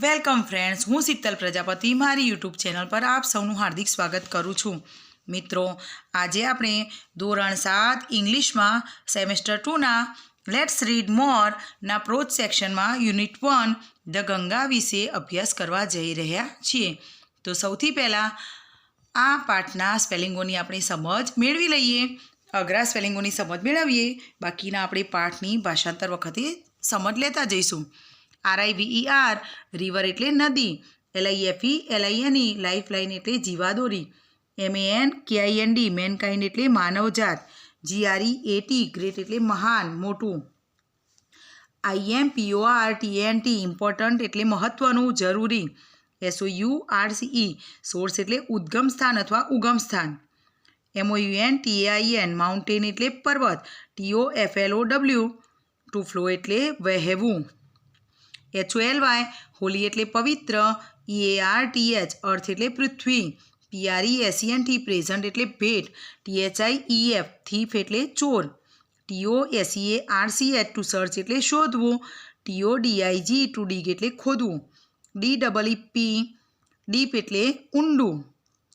Welcome friends, હું શીતલ પ્રજાપતિ, મારી YouTube channel પર આપ સૌનું હાર્દિક સ્વાગત કરું છું. મિત્રો, આજે આપણે ધોરણ સાત ઇંગ્લિશમાં સેમેસ્ટર ટુના લેટ્સ રીડ મોર ના પ્રોજ સેક્શનમાં યુનિટ વન ધ ગંગા વિશે અભ્યાસ કરવા જઈ રહ્યા છીએ. તો સૌથી પહેલાં આ પાઠના સ્પેલિંગોની આપણે સમજ મેળવી લઈએ. અઘરા સ્પેલિંગોની સમજ મેળવીએ. બાકીના આપણે પાઠની ભાષાંતર વખતે સમજ લેતા જઈશું. આરઆઈવીઈ આર રિવર એટલે નદી એલઆઈએફઈ એલઆઈએનઈ લાઈફ લાઈન એટલે જીવાદોરી એમએએન કેઆઈએનડી મેનકાઇન્ડ એટલે માનવજાત જીઆરઈ એટી ગ્રેટ એટલે મહાન, મોટું. આઈએમ પીઓઆર ટીએનટી ઇમ્પોર્ટન્ટ એટલે મહત્ત્વનું જરૂરી. એસઓયુ આરસીઈ સોર્સ એટલે ઉદ્ગમ સ્થાન અથવા ઉગમ સ્થાન. એમઓયુએન ટીઆઈએન માઉન્ટેન એટલે પર્વત T O F L O W to flow એટલે વહેવું. એચઓએલ વાય હોલી એટલે પવિત્ર ઈએઆર ટીએચ અર્થ એટલે પૃથ્વી પીઆરઈ એસઈએનટી પ્રેઝન્ટ એટલે ભેટ ટીએચઆઈ ઈએફ થીફ એટલે ચોર T O S E A R C H to search એટલે શોધવું T O D I G to dig એટલે ખોદવું ડી ડબલ પી ડીપ એટલે ઊંડું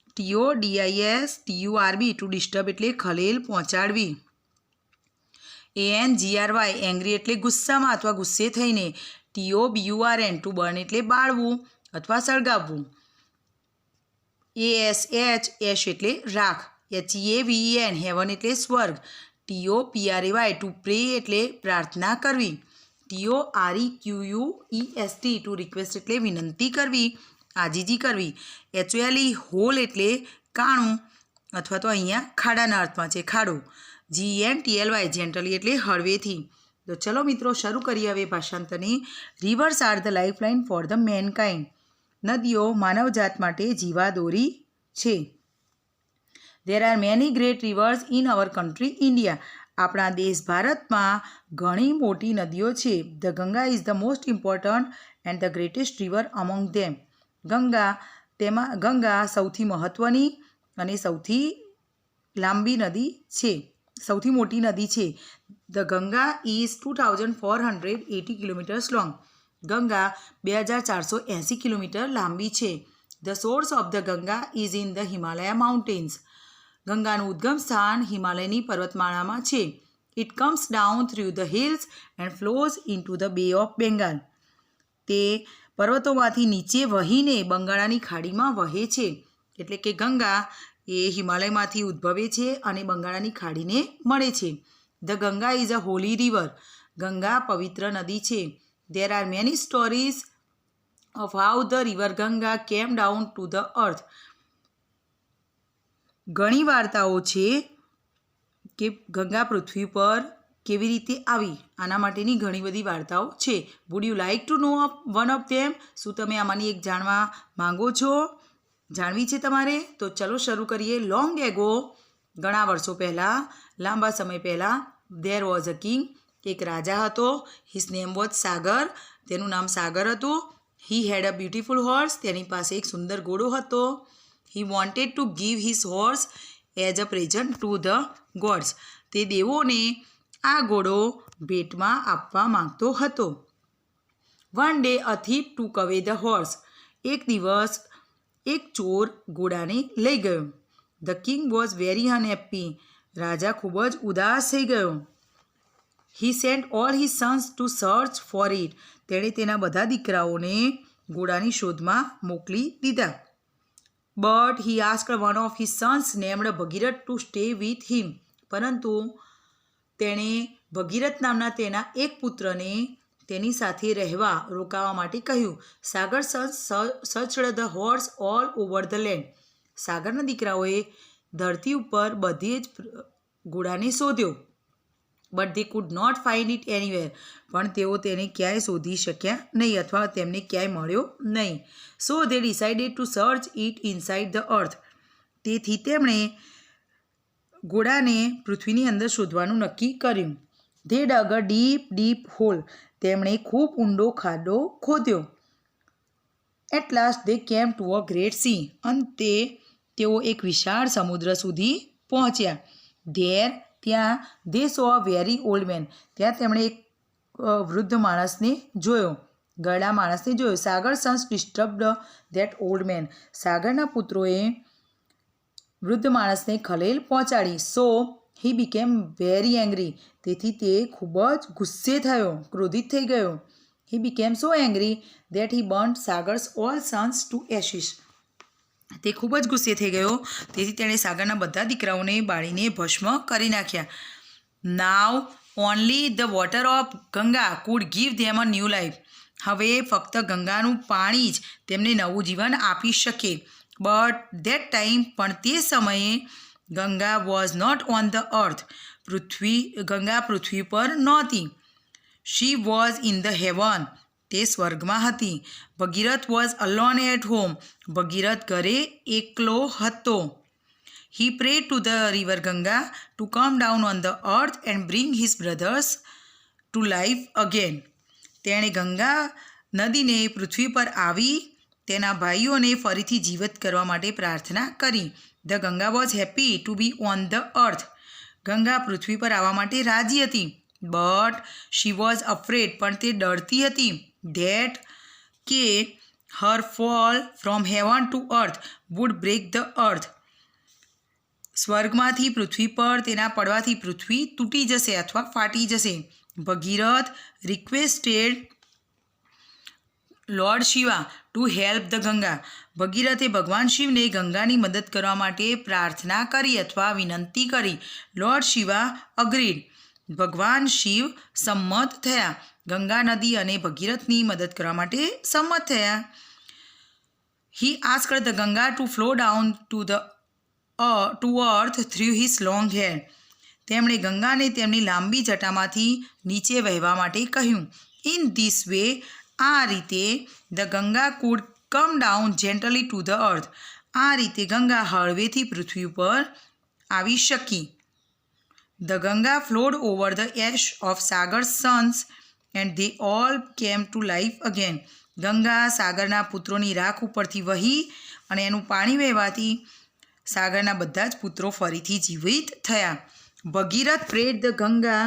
T O D I S T U R B to disturb એટલે ખલેલ પહોંચાડવી. An જીઆરવાય angry એટલે ગુસ્સામાં અથવા ગુસ્સે થઈને ટીઓ બીયુઆરએન ટુ બર્ન એટલે બાળવું અથવા સળગાવવું. એ એસ એચ એશ એટલે રાખ. H A V N heaven એટલે સ્વર્ગ. T O P R A Y to pray એટલે પ્રાર્થના કરવી. T O R E Q U E S T to request એટલે વિનંતી કરવી. આજીજી કરવી. એચઓએલઈ હોલ એટલે કાણું અથવા તો અહીંયા ખાડાના અર્થમાં છે ખાડો. જી એન ટીએલવાય જેન્ટલી એટલે હળવેથી. તો ચલો મિત્રો, શરૂ કરીએ હવે ભાષાંતરની. Rivers are the lifeline for the mankind નદીઓ માનવજાત માટે જીવાદોરી છે. There are many great rivers in our country India આપણા દેશ ભારતમાં ઘણી મોટી નદીઓ છે. The Ganga is the most important and the greatest river among them Ganga તેમાં ગંગા સૌથી મહત્ત્વની અને સૌથી લાંબી નદી છે. સૌથી મોટી નદી છે. The Ganga is two thousand four hundred eighty kilometres long. Ganga બે હજાર ચારસો એંસી કિલોમીટર લાંબી છે. The source of the Ganga is in the Himalaya mountains. ગંગાનું ઉદ્ગમ સ્થાન હિમાલયની પર્વતમાળામાં છે. It comes down through the hills and flows in to the Bay of Bengal. તે પર્વતોમાંથી નીચે વહીને બંગાળાની ખાડીમાં વહે છે. એટલે કે ગંગા એ હિમાલયમાંથી ઉદ્ભવે છે અને બંગાળાની ખાડીને મળે છે. The Ganga is a holy river Ganga પવિત્ર નદી છે. There are many stories of how the river Ganga came down to the earth ઘણી વાર્તાઓ છે કે ગંગા પૃથ્વી પર કેવી રીતે આવી. આના માટેની ઘણી બધી વાર્તાઓ છે. Would you like to know one of them શું તમે આમાંની એક જાણવા માંગો છો? જાણવી છે તમારે? તો ચલો શરૂ કરીએ. લોંગ એગો ઘણા વર્ષો પહેલાં, લાંબા સમય પહેલાં દેર વોઝ અ કિંગ એક રાજા હતો. હિઝ નેમ વોઝ સાગર તેનું નામ સાગર હતું. હી હેડ અ બ્યુટિફુલ હોર્સ તેની પાસે એક સુંદર ઘોડો હતો. He wanted to give his horse as a present to the gods તે દેવોને આ ઘોડો ભેટમાં આપવા માંગતો હતો. One day a thief took away the horse એક દિવસ એક ચોર ઘોડાને લઈ ગયો. The king was very unhappy રાજા ખૂબ જ ઉદાસ થઈ ગયો. He sent all he sons to search for it તેણે તેના બધા દીકરાઓને ઘોડાની શોધમાં મોકલી દીધા. But he ask one of he sons named Bhagirath to stay with him પરંતુ તેણે ભગીરથ નામના તેના એક પુત્રને તેની સાથે રહેવા રોકાવા માટે કહ્યું, Sagar searched the horse all over the land સાગરના દીકરાઓએ ધરતી ઉપર બધી જ ઘોડાને શોધ્યો but they could not find it anywhere પણ તેઓ તેને ક્યાંય શોધી શક્યા નહીં અથવા તેમને ક્યાંય મળ્યો નહીં. So they decided to search it inside the earth તેથી તેમણે ઘોડાને પૃથ્વીની અંદર શોધવાનું નક્કી કર્યું. They dug a deep deep hole. તેમણે ખૂબ ઊંડો ખાડો ખોદ્યો. At last they came to a great sea અંતે તેઓ એક વિશાળ સમુદ્ર સુધી પહોંચ્યા. ધેર ત્યાં they saw a very old man ત્યાં તેમણે એક વૃદ્ધ માણસને જોયો. ગળા માણસને જોયો. Sagar sons disturbed that old man સાગરના પુત્રોએ વૃદ્ધ માણસને ખલેલ પહોંચાડી. So he became very angry તેથી તે ખૂબ જ ગુસ્સે થયો, ક્રોધિત થઈ ગયો. He became so angry that he burn Sagar's all sons to ashes તે ખૂબ જ ગુસ્સે થઈ ગયો. તેથી તેણે સાગરના બધા દીકરાઓને બાળીને ભસ્મ કરી નાખ્યા. Now only the water of Ganga could give them a new life હવે ફક્ત ગંગાનું પાણી જ તેમને નવું જીવન આપી શકે. બટ ધેટ ટાઈમ પણ તે સમયે Ganga was not on the earth પૃથ્વી, ગંગા પૃથ્વી પર નહોતી. She was in the heaven તે સ્વર્ગમાં હતી. Bhagirath was alone at home Bhagirath ઘરે એકલો હતો. He pray to the river Ganga to come down on the earth and bring his brothers to life again તેણે ગંગા નદીને પૃથ્વી પર આવી તેના ભાઈઓને ફરીથી જીવિત કરવા માટે પ્રાર્થના કરી. The Ganga was happy to be on the earth. Ganga પૃથ્વી પર આવવા માટે રાજી હતી. બટ શી વોઝ અફ્રેડ, પણ તે ડરતી હતી. ધેટ કે her fall from heaven to earth would break the earth. સ્વર્ગમાંથી પૃથ્વી પર તેના પડવાથી પૃથ્વી તૂટી જશે અથવા ફાટી જશે. Bhagirath requested Lord Shiva to help the Ganga ભગીરથે ભગવાન શિવને ગંગાની મદદ કરવા માટે પ્રાર્થના કરી અથવા વિનંતી કરી. લોર્ડ શિવા અગ્રીડ ભગવાન શિવ સંમત થયા. ગંગા નદી અને ભગીરથની મદદ કરવા માટે સંમત થયા. He asked the Ganga to flow down to the to earth through his long hair તેમણે ગંગાને તેમની લાંબી જટામાંથી નીચે વહેવા માટે કહ્યું ઇન ધીસ વે આ રીતે the Ganga could come down gently to the earth. આ રીતે ગંગા હળવેથી પૃથ્વી ઉપર આવી શકી. The Ganga flowed over the ash of Sagar sons and they all came to life again. Ganga સાગરના પુત્રોની રાખ ઉપરથી વહી અને એનું પાણી વહેવાથી સાગરના બધા જ પુત્રો ફરીથી જીવિત થયા. Bhagirath prayed the Ganga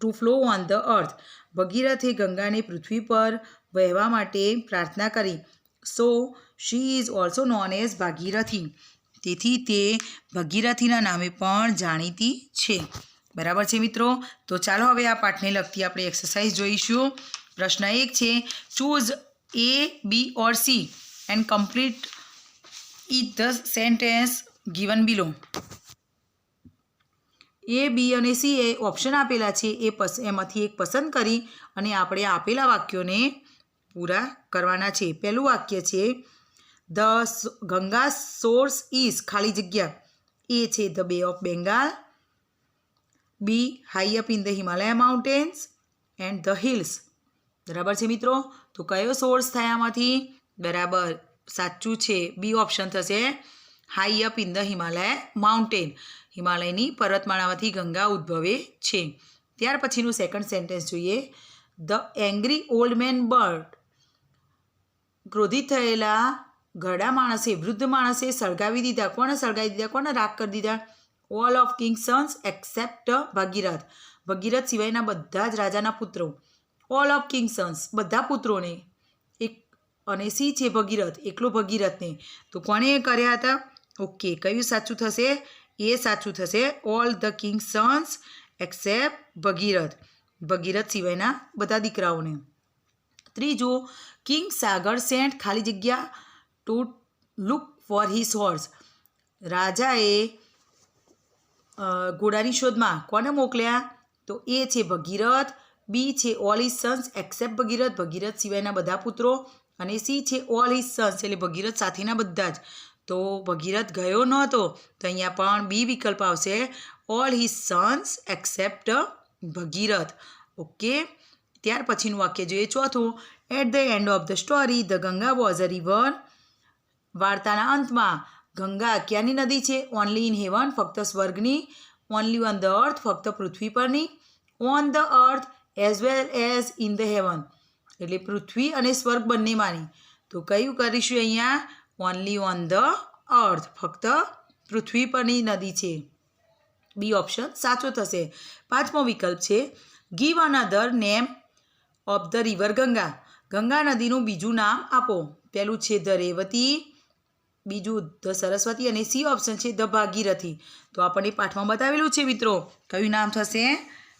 to flow on the earth. ભગીરથે ગંગાને પૃથ્વી પર વહેવા માટે પ્રાર્થના કરી. So she is also known as Bhagirathi. તેથી તે ભગીરથીના નામે પણ જાણીતી છે. બરાબર છે મિત્રો? તો ચાલો હવે આ પાઠને લગતી આપણે એક્સરસાઇઝ જોઈશું. પ્રશ્ન એક છે choose A B or C and complete it the sentence given below A, B અને સી એ ઓપ્શન આપેલા છે. એ પસ, એમાંથી એક પસંદ કરી અને આપણે આપેલા વાક્યોને પૂરા કરવાના છે. પહેલું વાક્ય છે ધ ગંગા સોર્સ ઇઝ ખાલી જગ્યા. એ છે the Bay of Bengal B high up in the Himalaya mountains and the hills બરાબર છે મિત્રો? તો કયો સોર્સ થાય આમાંથી? બરાબર. સાચું છે. બી ઓપ્શન થશે high up in the Himalaya mountain હિમાલયની પર્વતમાળામાંથી ગંગા ઉદ્ભવે છે. ત્યાર પછીનું સેકન્ડ સેન્ટેન્સ જોઈએ. The angry old man burned ક્રોધિત થયેલા ઘરડા માણસે, વૃદ્ધ માણસે સળગાવી દીધા. કોણે સળગાવી દીધા? કોને રાગ કરી દીધા? All of king sons except Bhagirath. Bhagirath સિવાયના બધા જ રાજાના પુત્રો. ઓલ ઓફ કિંગ સન્સ બધા પુત્રોને એક અને સી છે ભગીરથ, એકલો ભગીરથને. તો કોણે કર્યા હતા? ઓકે કયું સાચું થશે? એ સાચું થશે. All the king sons except Bhagirath. Bhagirath સિવાયના બધા દીકરાઓને. ત્રીજું કિંગ સાગર સેન્ટ ખાલી જગ્યા to look for his horse રાજાએ ઘોડાની શોધમાં કોને મોકલ્યા? તો એ છે ભગીરથ, બી છે all his sons except Bhagirath. Bhagirath સિવાયના બધા પુત્રો અને સી છે ઓલ હિઝ સન્સ એટલે ભગીરથ સાથેના બધા જ. તો ભગીરથ ગયો નહોતો, તો અહીંયા પણ બી વિકલ્પ આવશે. All his sons except Bhagirath. Okay ત્યાર પછીનું વાક્ય જોઈએ ચોથું. At the end of the story the Ganga was a river વાર્તાના અંતમાં, ગંગા ક્યાંની નદી છે? ઓનલી ઇન હેવન ફક્ત સ્વર્ગની. ઓનલી ઓન ધ અર્થ ફક્ત પૃથ્વી પરની. On the earth as well as in the heaven એટલે પૃથ્વી અને સ્વર્ગ બંનેમાંની. તો કયું કરીશું અહીંયા? ઓનલી ઓન ધ અર્થ ફક્ત પૃથ્વી પરની નદી છે. બી ઓપ્શન સાચો થશે. પાંચમો વિકલ્પ છે give another name of the river Ganga. Ganga નદીનું બીજું નામ આપો. પહેલું છે ધ રેવતી, બીજું ધ સરસ્વતી અને સી ઓપ્શન છે ધ ભાગીરથી. તો આપણને પાઠમાં બતાવેલું છે મિત્રો. કયું નામ થશે?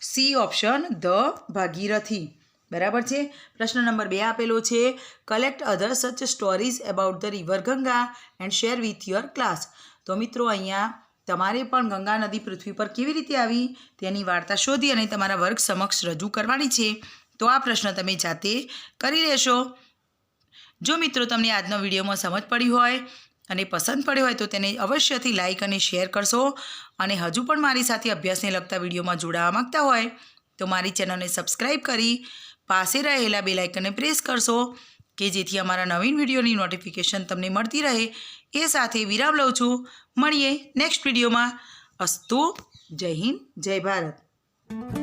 C option the Bhagirathi. બરાબર છે? પ્રશ્ન નંબર બે આપેલો છે collect other such stories about the river Ganga and share with your class તો મિત્રો અહીંયા તમારે પણ ગંગા નદી પૃથ્વી પર કેવી રીતે આવી તેની વાર્તા શોધી અને તમારા વર્ગ સમક્ષ રજૂ કરવાની છે. તો આ પ્રશ્ન તમે જાતે કરી લેશો. જો મિત્રો તમને આજનો વિડીયોમાં સમજ પડી હોય અને પસંદ પડ્યો હોય તો તેને અવશ્યથી લાઇક અને શેર કરશો અને હજુ પણ મારી સાથે અભ્યાસને લગતા વિડીયોમાં જોડાવા માંગતા હોય તો મારી ચેનલને સબસ્ક્રાઈબ કરી પાસે રહેલા બે લાઇકનને પ્રેસ કરશો કે જેથી અમારા નવીન વિડીયોની નોટિફિકેશન તમને મળતી રહે. એ સાથે વિરામ લઉં છું. મળીએ નેક્સ્ટ વિડીયોમાં અસ્તુ, જય હિન્દ, જય ભારત.